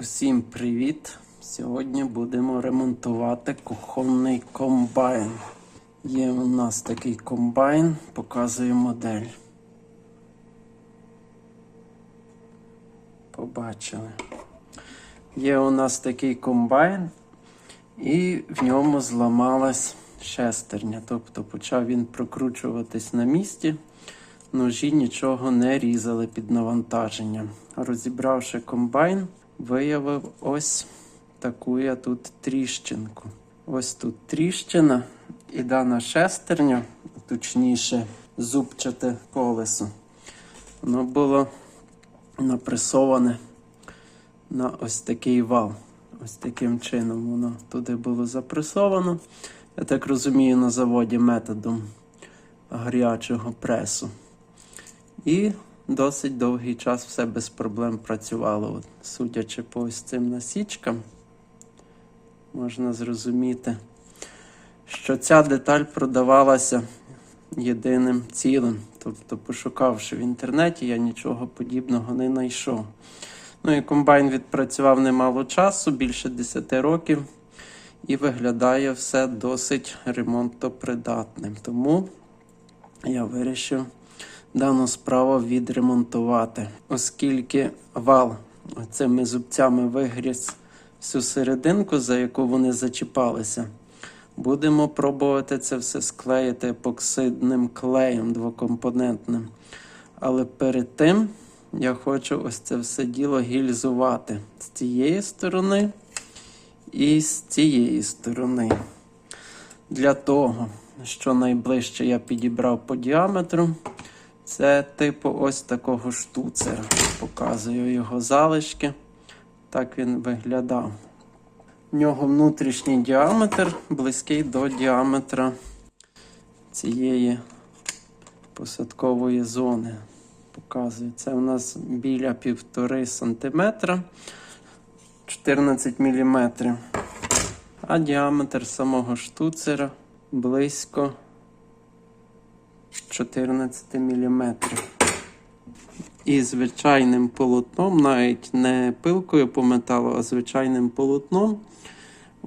Усім привіт! Сьогодні будемо ремонтувати кухонний комбайн. Є у нас такий комбайн, показую модель. Побачили. Є у нас такий комбайн, і в ньому зламалась шестерня. Тобто почав він прокручуватись на місці. Ножі нічого не різали під навантаженням. Розібравши комбайн, виявив ось таку я тут тріщинку. Ось тут тріщина і дана шестерня, точніше, зубчате колесо. Воно було напресоване на ось такий вал. Ось таким чином воно туди було запресовано. Я так розумію, на заводі методом гарячого пресу. І досить довгий час все без проблем працювало. Судячи по ось цим насічкам, можна зрозуміти, що ця деталь продавалася єдиним цілим. Тобто, пошукавши в інтернеті, я нічого подібного не знайшов. Ну і комбайн відпрацював немало часу, більше 10 років, і виглядає все досить ремонтопридатним. Тому я вирішив дану справу відремонтувати, оскільки вал цими зубцями вигріз всю серединку, за яку вони зачіпалися. Будемо пробувати це все склеїти епоксидним клеєм двокомпонентним. Але перед тим я хочу ось це все діло гільзувати з цієї сторони і з цієї сторони. Для того, що найближче я підібрав по діаметру, це типу ось такого штуцера. Показую його залишки. Так він виглядав. В нього внутрішній діаметр близький до діаметра цієї посадкової зони. Показую. Це у нас біля 1,5 см 14 мм. А діаметр самого штуцера близько 14 мм. І звичайним полотном, навіть не пилкою по металу, а звичайним полотном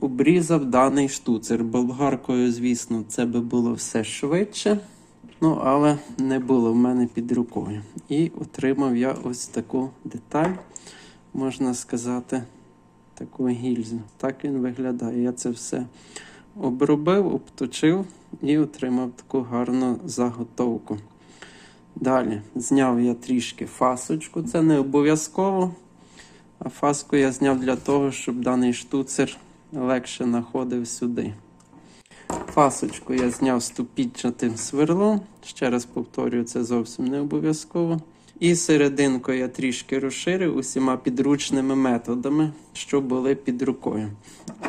обрізав даний штуцер. Болгаркою, звісно, це би було все швидше. Ну, але не було в мене під рукою. І отримав я ось таку деталь, можна сказати, таку гільзу. Так він виглядає. Я це все обробив, обточив і отримав таку гарну заготовку. Далі зняв я трішки фасочку, це не обов'язково. А фаску я зняв для того, щоб даний штуцер легше знаходив сюди. Фасочку я зняв ступінчатим сверлом. Ще раз повторюю, це зовсім не обов'язково. І серединку я трішки розширив усіма підручними методами, що були під рукою.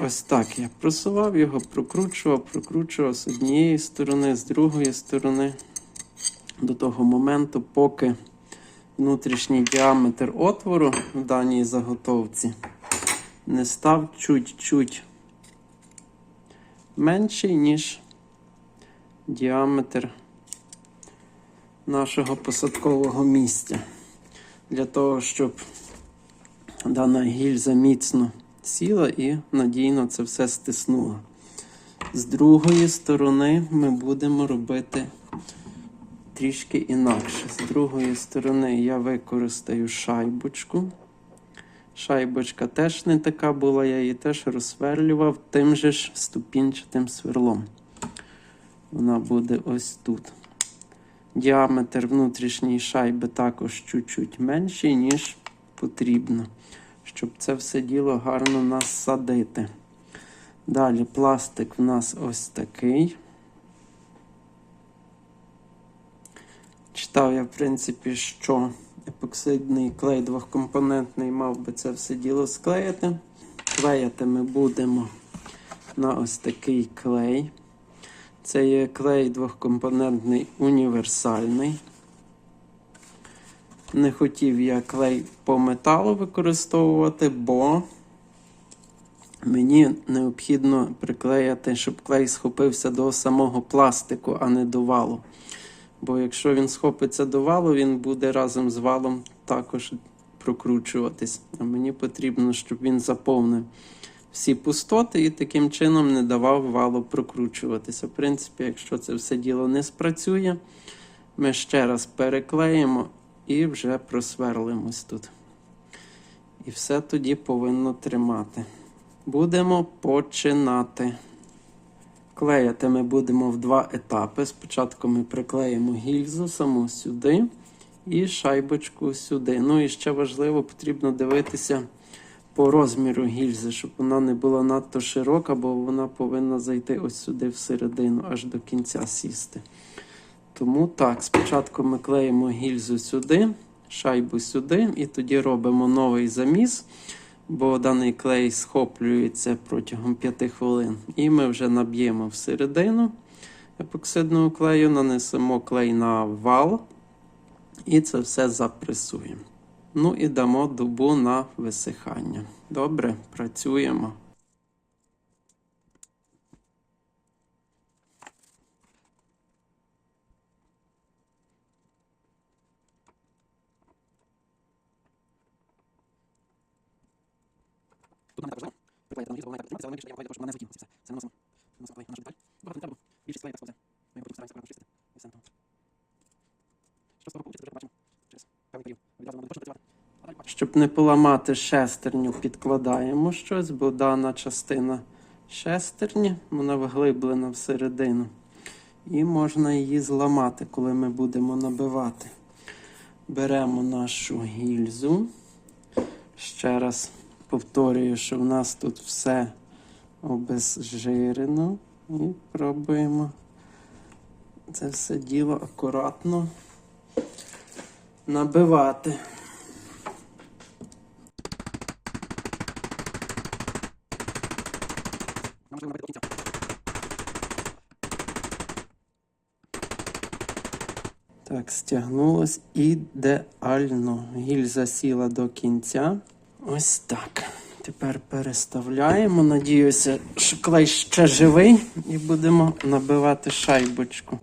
Ось так я просував його, прокручував, прокручував з однієї сторони, з другої сторони, до того моменту, поки внутрішній діаметр отвору в даній заготовці не став чуть-чуть менший, ніж діаметр нашого посадкового місця. Для того, щоб дана гільза міцно сіла і надійно це все стиснула. З другої сторони ми будемо робити трішки інакше. З другої сторони я використаю шайбочку. Шайбочка теж не така була, я її теж розсверлював тим же ж ступінчатим сверлом. Вона буде ось тут. Діаметр внутрішньої шайби також чуть-чуть менший, ніж потрібно, щоб це все діло гарно насадити. Далі пластик в нас ось такий. Читав я, в принципі, що епоксидний клей двохкомпонентний мав би це все діло склеїти. Клеїти ми будемо на ось такий клей. Це є клей двохкомпонентний універсальний. Не хотів я клей по металу використовувати, бо мені необхідно приклеїти, щоб клей схопився до самого пластику, а не до валу. Бо якщо він схопиться до валу, він буде разом з валом також прокручуватись. А мені потрібно, щоб він заповнив всі пустоти і таким чином не давав валу прокручуватися. В принципі, якщо це все діло не спрацює, ми ще раз переклеїмо і вже просверлимось тут. І все тоді повинно тримати. Будемо починати. Клеїти ми будемо в два етапи. Спочатку ми приклеїмо гільзу саму сюди і шайбочку сюди. Ну і ще важливо, потрібно дивитися по розміру гільзи, щоб вона не була надто широка, бо вона повинна зайти ось сюди всередину, аж до кінця сісти. Тому так, спочатку ми клеїмо гільзу сюди, шайбу сюди, і тоді робимо новий заміс, бо даний клей схоплюється протягом 5 хвилин. І ми вже наб'ємо всередину епоксидного клею, нанесемо клей на вал, і це все запресуємо. Ну і дамо добу на висихання. Добре, працюємо. Тут нам також приклеїти на гільзу, вона так але більше щоб не злетіла. Це все. Це наносимо. Наносимо клей на наш деталь. Багато не треба. Більшість клею так сповзе. Ми його потім стараємося акуратно чистити. І все. Що з того вийде, вже побачимо. Через певний період. Відразу буде працювати. Щоб не поламати шестерню, підкладаємо щось, бо дана частина шестерні, вона вглиблена всередину. І можна її зламати, коли ми будемо набивати. Беремо нашу гільзу. Ще раз повторюю, що в нас тут все обезжирено. І пробуємо це все діло акуратно набивати. Так, стягнулось ідеально. Гільза сіла до кінця. Ось так. Тепер переставляємо. Надіюся, що клей ще живий, і будемо набивати шайбочку.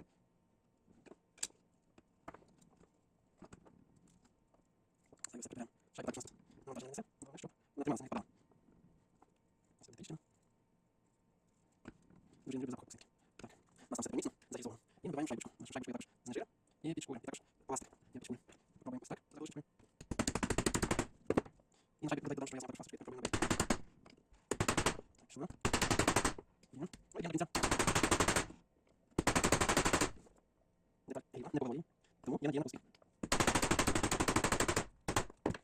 Дуже не люблю косинки. Так. Нас там все міцно, зарізовано. І набиваємо шайбочку. Нашу шайбочку також знежирю. І підшкурюємо. І також пластик. Я підшкурю. Пробуємо ось так. За ручкою. І на шайбі додайте, що я запах пластик. Пробуємо набити. Так, сюди. Є. Ну, і до кінця. Деталь рівна, не повинна її. Тому я надію на успіх.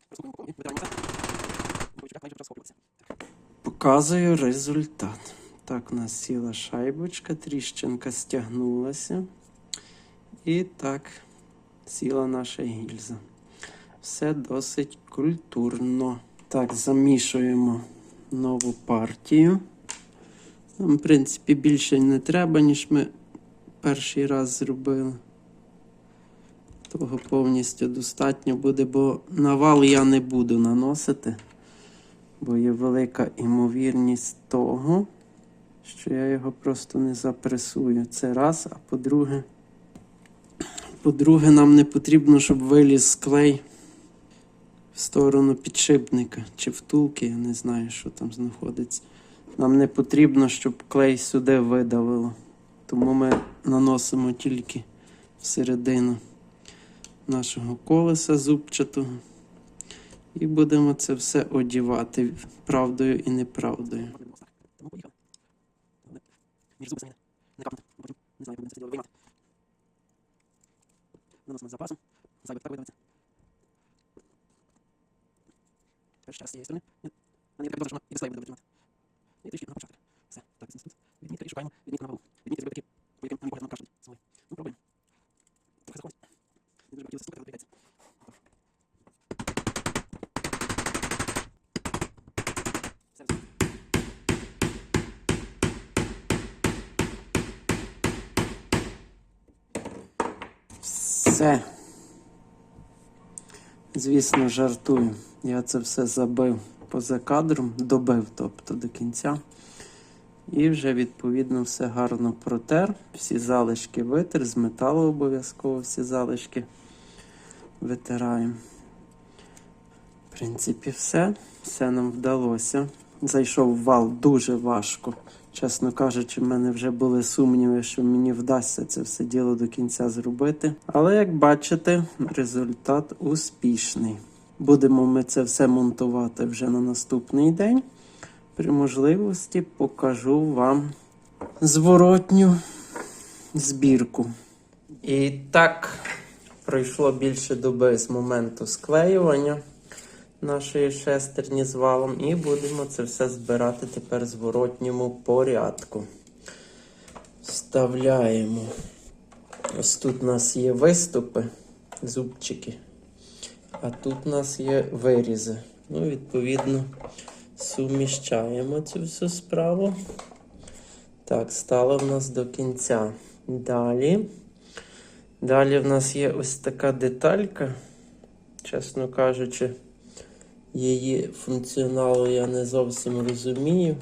Розкупуємо по колу і витираємо це. Ручка майже почав схоплюватися. Показую результат. Так, у нас сіла шайбочка, тріщинка стягнулася. І так сіла наша гільза. Все досить культурно. Так, замішуємо нову партію. Нам, в принципі, більше не треба, ніж ми перший раз зробили. Того повністю достатньо буде, бо на вал я не буду наносити бо є велика імовірність того, що я його просто не запресую. Це раз, а по-друге, по-друге, нам не потрібно, щоб виліз клей в сторону підшипника чи втулки, я не знаю, що там знаходиться. Нам не потрібно, щоб клей сюди видавило. Тому ми наносимо тільки всередину нашого колеса зубчатого. І будемо це все одівати правдою і неправдою. Тепер раз з цієї сторони. Ні. Добре. Так, тут. Відмітка шукаємо відмітку на валу. Відмітки зробити такі, по яким, на мій погляд, нам кажуть свої. Ну, пробуємо. Трохи заходить. Не дуже хотілося стукати, але вдається. Все, все. Все. Звісно, жартую. Я це все забив поза кадром, добив, тобто до кінця. І вже відповідно все гарно протер. Всі залишки витер, з металу обов'язково всі залишки витираємо. В принципі, все. Все нам вдалося. Зайшов вал дуже важко. Чесно кажучи, в мене вже були сумніви, що мені вдасться це все діло до кінця зробити. Але як бачите, результат успішний. Будемо ми це все монтувати вже на наступний день. При можливості покажу вам зворотню збірку. І так пройшло більше доби з моменту склеювання нашої шестерні з валом, і будемо це все збирати тепер в зворотньому порядку. Вставляємо. Ось тут у нас є виступи, зубчики, а тут у нас є вирізи. Ну, відповідно, суміщаємо цю всю справу. Так, стало в нас до кінця. Далі. Далі в нас є ось така деталька. Чесно кажучи, її функціоналу я не зовсім розумію.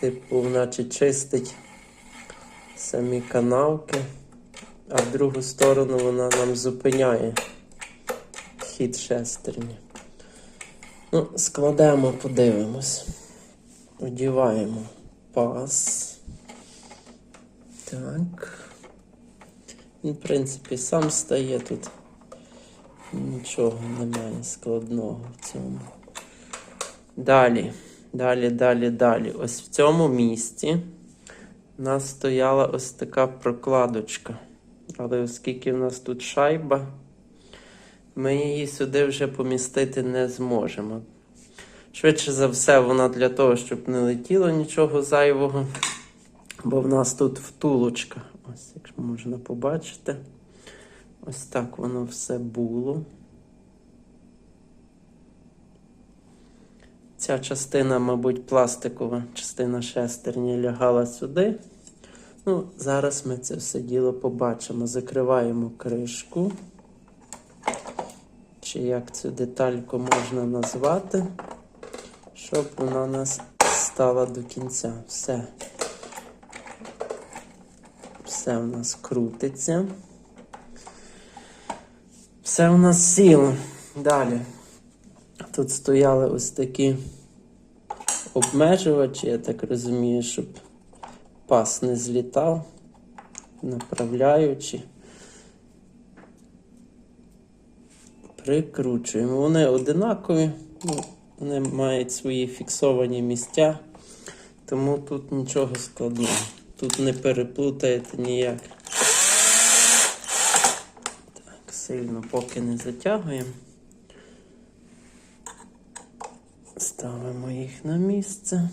Типу, наче чистить самі канавки, а в другу сторону вона нам зупиняє хід шестерні. Ну, складемо, подивимось. Одіваємо пас. Так. Він, в принципі, сам стає тут. Нічого немає складного в цьому. Далі, далі, далі, далі. Ось в цьому місці у нас стояла ось така прокладочка. Але оскільки в нас тут шайба, ми її сюди вже помістити не зможемо. Швидше за все, вона для того, щоб не летіло нічого зайвого. Бо в нас тут втулочка. Ось, якщо можна побачити. Ось так воно все було. Ця частина, мабуть, пластикова частина шестерні лягала сюди. Ну, зараз ми це все діло побачимо. Закриваємо кришку. Чи як цю детальку можна назвати, щоб вона у нас стала до кінця. Все. Все у нас крутиться. Все у нас сіло. Далі. Тут стояли ось такі обмежувачі, я так розумію, щоб пас не злітав, направляючи. Прикручуємо. Вони одинакові, ну, вони мають свої фіксовані місця, тому тут нічого складного. Тут не переплутаєте ніяк. Так, сильно поки не затягуємо. Ставимо їх на місце.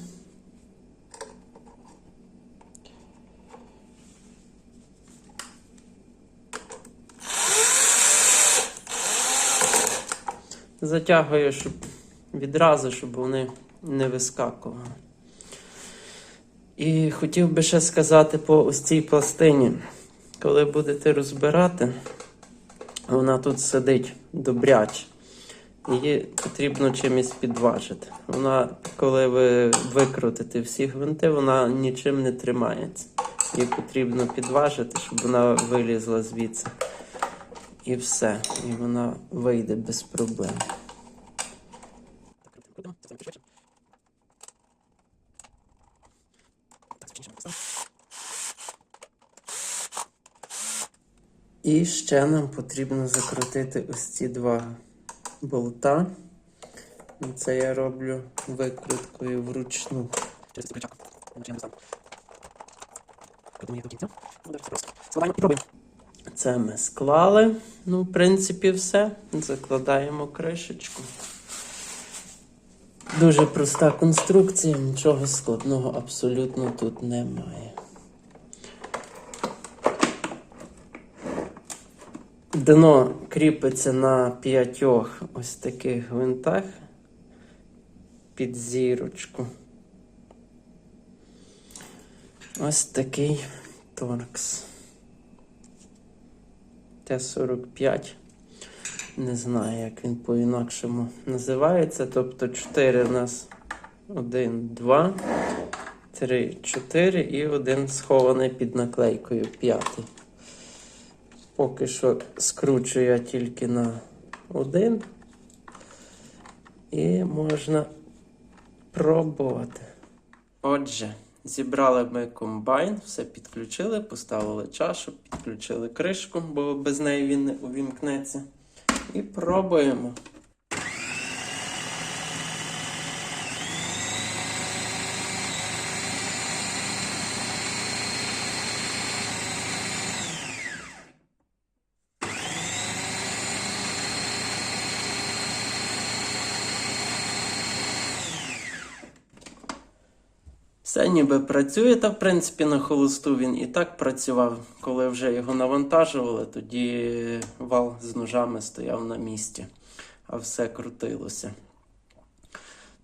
Затягую, щоб відразу, щоб вони не вискакували. І хотів би ще сказати по ось цій пластині. Коли будете розбирати, вона тут сидить добряче. Її потрібно чимось підважити. Вона, коли ви викрутите всі гвинти, вона нічим не тримається. Її потрібно підважити, щоб вона вилізла звідси. І все. І вона вийде без проблем. Так, крутимо, крутимо. Це саме швидше. Так, спочатку поставимо. І ще нам потрібно закрутити ось ці два болта. Це я роблю викруткою вручну. Через цю кричаку. Починаємо сам. Крутимо до кінця. Ну, далі просто. Складаємо, пробуємо. Це ми склали. Ну, в принципі, все. Закладаємо кришечку. Дуже проста конструкція, нічого складного абсолютно тут немає. Дно кріпиться на п'ятьох ось таких гвинтах під зірочку. Ось такий торкс. Т-45. Не знаю, як він по-інакшому називається. Тобто 4 у нас 1, 2, 3, 4 і один схований під наклейкою п'ятий. Поки що скручую я тільки на один. І можна пробувати. Отже, зібрали ми комбайн, все підключили, поставили чашу, підключили кришку, бо без неї він не увімкнеться. І пробуємо. Все ніби працює, та в принципі на холосту він і так працював. Коли вже його навантажували, тоді вал з ножами стояв на місці, а все крутилося.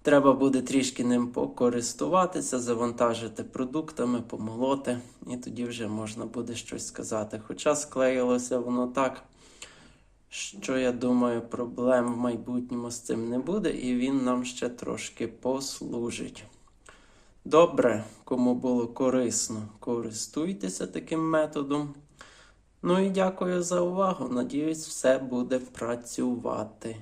Треба буде трішки ним покористуватися, завантажити продуктами, помолоти, і тоді вже можна буде щось сказати. Хоча склеїлося воно так, що я думаю, проблем в майбутньому з цим не буде, і він нам ще трошки послужить. Добре, кому було корисно, користуйтеся таким методом. Ну і дякую за увагу. Надіюсь, все буде працювати.